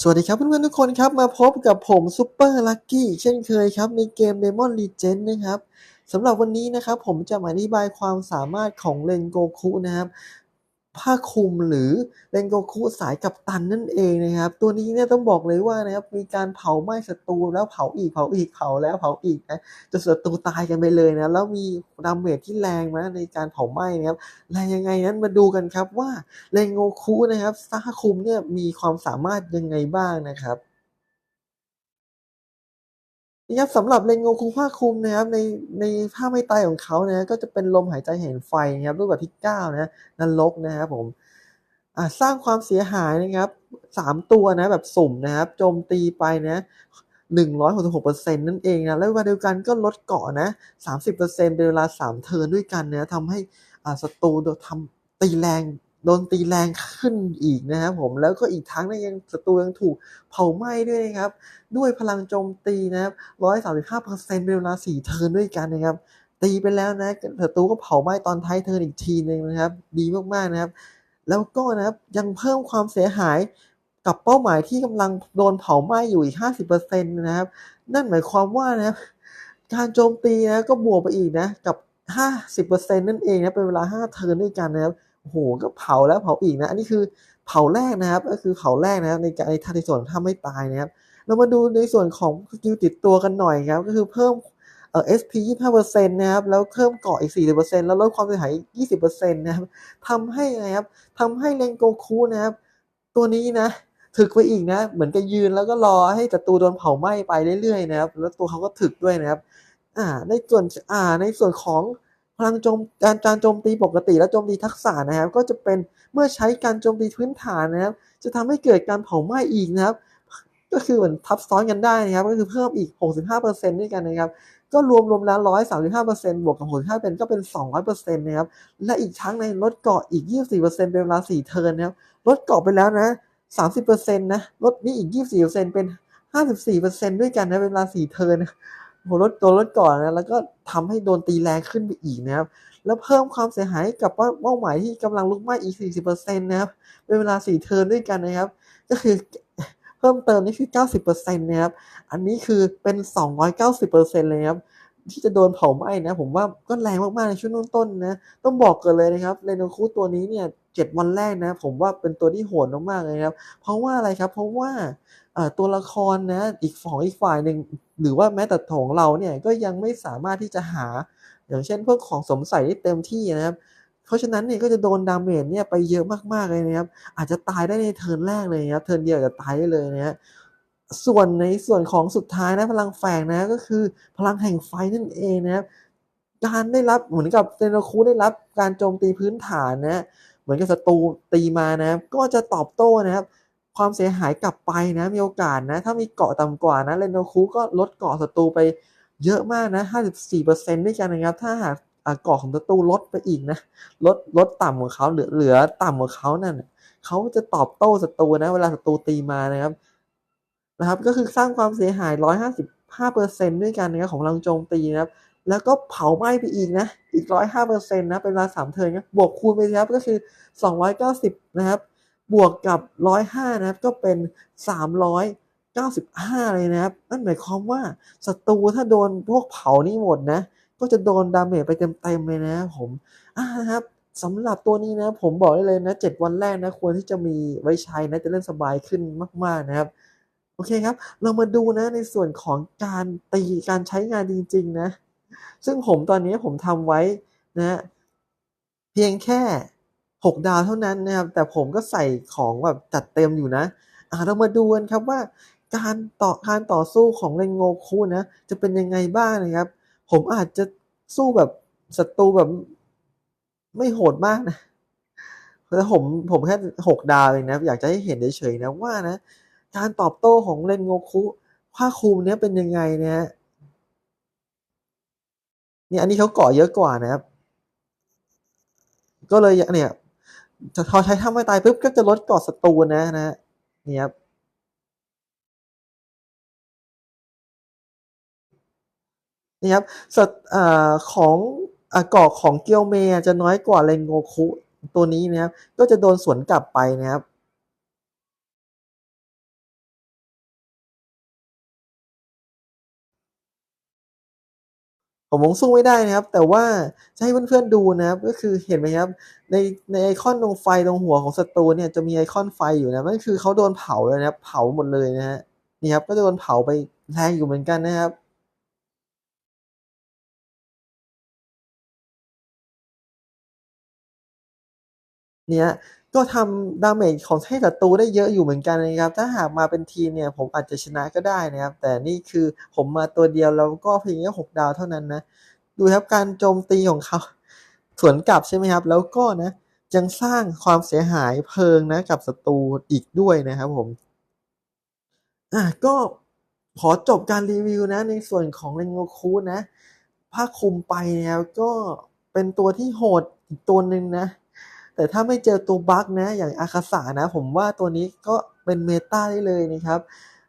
สวัสดีครับเพื่อนๆทุกคนครับ มาพบกับผมซูเปอร์ลัคกี้เช่นเคยครับ ในเกม Demon Legend นะครับสำหรับวันนี้นะครับ ผมจะมาอธิบายความสามารถของเลนโกคุนะครับ ผ้าคลุมหรือเรนโกคุสายกับตันนั่นเองนะครับ ตัวนี้เนี่ยต้องบอกเลยว่านะครับมีการเผาไหม้ศัตรูแล้วเผาอีกเผาอีกเผาแล้วเผาอีกนะจนศัตรูตายกันไปเลยนะแล้วมีดาเมจที่แรงนะในการเผาไหม้นะครับแรงยังไงนั้นมาดูกันครับว่าเรนโกคุนะครับซาคุมเนี่ยมีความสามารถยังไงบ้างนะครับ นี่ครับสำหรับเรนโงคุภาคคุมนะครับในในภาพไม่ตายของเขานะก็จะเป็นลมหายใจแห่งไฟนะครับรูปแบบที่9นะนรกนะครับผมสร้างความเสียหายนะครับ 3 ตัวนะแบบสุ่มนะครับโจมตีไปนะ166%นั่นเองนะแล้วเวลาเดียวกันก็ลดเกาะนะ30%เป็นเวลา 3 เทิร์นด้วยกันนะทำให้ศัตรูโดนทำตีแรง โดนตีแรงขึ้นอีกนะครับผมแล้วก็อีกทั้งนี่ยยังศัตรูยังถูกเผาไหม้ด้วยนะครับ ด้วยพลังโจมตีนะครับ135%เปอร์เซ็นต์เป็นเวลา4เทิร์นด้วยกันนะครับ ตีไปแล้วนะศัตรูก็เผาไหม้ตอนท้ายเทิร์นอีกทีหนึ่งนะครับ ดีมากๆนะครับ แล้วก็นะครับยังเพิ่มความเสียหายกับเป้าหมายที่กำลังโดนเผาไหม้อยู่อีก50%นต์นะครับ นั่นหมายความว่านะครับการโจมตีนะก็บวกไปอีกนะกับ50%นั่นเองนะเป็นเวลา5เทิร์นด้วยกันนะครับ โอ้โหก็เผาแล้วเผาอีกนะ อันนี้คือเผาแรกนะครับ ก็คือเผาแรกนะครับในการในท่าในส่วนถ้าไม่ตายนะครับ เรามาดูในส่วนของสกิลติดตัวกันหน่อยครับ ก็คือเพิ่มเอ่อ SP 25%นะครับ แล้วเพิ่มเกาะอีก 40%แล้วลดความเสียหายอีก 20%นะครับทำให้นะครับทำให้เรนโกคุนะครับ ตัวนี้นะถึกไปอีกนะ เหมือนกับยืนแล้วก็รอให้ศัตรูโดนเผาไหม้ไปเรื่อยๆนะครับ แล้วตัวเขาก็ถึกด้วยนะครับ อ่า ในส่วน อ่า ในส่วนของ พลังโจมการการโจมตีปกติและโจมตีทักษะนะครับ ก็จะเป็นเมื่อใช้การโจมตีพื้นฐานนะครับ จะทำให้เกิดการเผาไหม้อีกนะครับ ก็คือเหมือนทับซ้อนกันได้นะครับ ก็คือเพิ่มอีก 65%ด้วยกันนะครับ ก็รวมรวมแล้ว 135%บวกกับ65เป็นก็เป็น 200%นะครับ และอีกทั้งในลดเกาะอีก 24%เป็นเวลา4เทิร์นนะครับลดเกาะไปแล้วนะ 30%นะลดนี่อีก 24%เป็น 54%ด้วยกันนะเป็นเวลา4เทิร์น โหลดตัวลดก่อนนะแล้วก็ทำให้โดนตีแรงขึ้นไปอีกนะครับแล้วเพิ่มความเสียหายกับเป้าหมายที่กำลังลุกไหม้อีก 40%นะครับเป็นเวลา 4 เทิร์นด้วยกันนะครับ ก็คือเพิ่มเติมนี่คือ 90%นะครับอันนี้คือเป็น 290%เลยครับที่จะโดนเผาไหม้นะ ผมว่าก็แรงมาก ๆ ในช่วงต้นๆนะ ต้องบอกก่อนเลยนะครับเรโนคูตัวนี้เนี่ย7วันแรกนะ ผมว่าเป็นตัวที่โหดมากๆเลยครับ เพราะว่าอะไรครับ เพราะว่า ตัวละครนะอีกของอีกฝ่ายหนึ่งหรือว่าแม้แต่ของเราเนี่ยก็ยังไม่สามารถที่จะหา อย่างเช่นพวกของสมใส่ได้เต็มที่นะครับ เพราะฉะนั้นเนี่ยก็จะโดนดาเมจเนี่ยไปเยอะมากๆเลยนะครับ อาจจะตายได้ในเทิร์นแรกเลยนะครับเทิร์นเดียวจะตายได้เลยนะครับส่วนในส่วนของสุดท้ายนะพลังแฝงนะก็คือพลังแห่งไฟนั่นเองนะครับการได้รับเหมือนกับเซนโนคูได้รับการโจมตีพื้นฐานนะเหมือนกับศัตรูตีมานะก็จะตอบโต้นะครับ ความเสียหายกลับไปนะมีโอกาสนะ ถ้ามีเกาะต่ำกว่านะเรนโนคูก็ลดเกาะศัตรูไปเยอะมากนะ 54%ด้วยกันนะครับ ถ้าหากเกาะของศัตรูลดไปอีกนะ ลดลดต่ำกว่าเขาเหลือเหลือต่ำกว่าเขานั่นเขาจะตอบโต้ศัตรูนะเวลาศัตรูตีมานะครับนะครับ ก็คือสร้างความเสียหาย 155%ด้วยกันนะครับของลังโจมตีนะครับ แล้วก็เผาไหม้ไปอีกนะ อีก 105%นะ เป็นเวลา3เทิร์นนะบวกคูณไปสิครับ ก็คือ 290 นะครับ บวกกับ 105 นะครับ ก็เป็น 395 เลยนะครับ นั่นหมายความว่าศัตรูถ้าโดนพวกเผานี่หมดนะ ก็จะโดนดาเมจไปเต็มๆเลยนะผมอานะครับสำหรับตัวนี้นะผมบอกได้เลยนะ 7 วันแรกนะ ควรที่จะมีไว้ใช้นะจะเล่นสบายขึ้นมากๆนะครับ โอเคครับ เรามาดูนะในส่วนของการตีการใช้งานจริง ๆ นะ ซึ่งผมตอนนี้ผมทำไว้นะ เพียงแค่ 6 ดาวเท่านั้นนะครับ แต่ผมก็ใส่ของแบบจัดเต็มอยู่นะอ่าเรามาดูกันครับว่าการต่อการต่อสู้ของเรนโงคุนะ จะเป็นยังไงบ้างนะครับ ผมอาจจะสู้แบบศัตรูแบบไม่โหดมากนะแต่ผมผมแค่6ดาวเองนะอยากจะให้เห็นเฉยๆนะว่านะการตอบโต้ของเรนโงคุภาคคุมเนี่ยเป็นยังไงนะครับเนี่ยอันนี้เขาเกาะเยอะกว่านะครับ ก็เลยเนี่ย จะพอใช้ท่าไม่ตายปุ๊บก็จะลดเกาะศัตรูนะนะครับนี่ครับนี่ครับสัตอของอาเกาะของเกียวเมจะน้อยกว่าเรงโงคุตัวนี้นะครับก็จะโดนสวนกลับไปนะครับ ผมคงสู้ไม่ได้นะครับ แต่ว่าจะให้เพื่อนๆดูนะครับ ก็คือเห็นไหมครับ ในในไอคอนตรงไฟตรงหัวของศัตรูเนี่ยจะมีไอคอนไฟอยู่นะนั่นคือเขาโดนเผาเลยนะครับ เผาหมดเลยนะฮะนี่ครับก็โดนเผาไปแรงอยู่เหมือนกันนะครับเนี่ย ก็ทำดาเมจของให้ศัตรูได้เยอะอยู่เหมือนกันนะครับ ถ้าหากมาเป็นทีมเนี่ยผมอาจจะชนะก็ได้นะครับ แต่นี่คือผมมาตัวเดียวแล้วก็เพียงแค่หกดาวเท่านั้นนะ ดูครับการโจมตีของเขาสวนกลับใช่ไหมครับ แล้วก็นะยังสร้างความเสียหายเพลิงนะกับศัตรูอีกด้วยนะครับผม อะก็ขอจบการรีวิวนะในส่วนของเรนโงคุนะภาคคุมไปนะครับก็เป็นตัวที่โหดอีกตัวหนึ่งนะ แต่ถ้าไม่เจอตัวบั๊กนะ อย่างอาคาสานะ ผมว่าตัวนี้ก็เป็นเมตาได้เลยนะครับ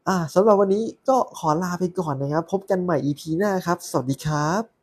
อ่าสำหรับวันนี้ก็ขอลาไปก่อนนะครับ พบกันใหม่ EP หน้าครับ สวัสดีครับ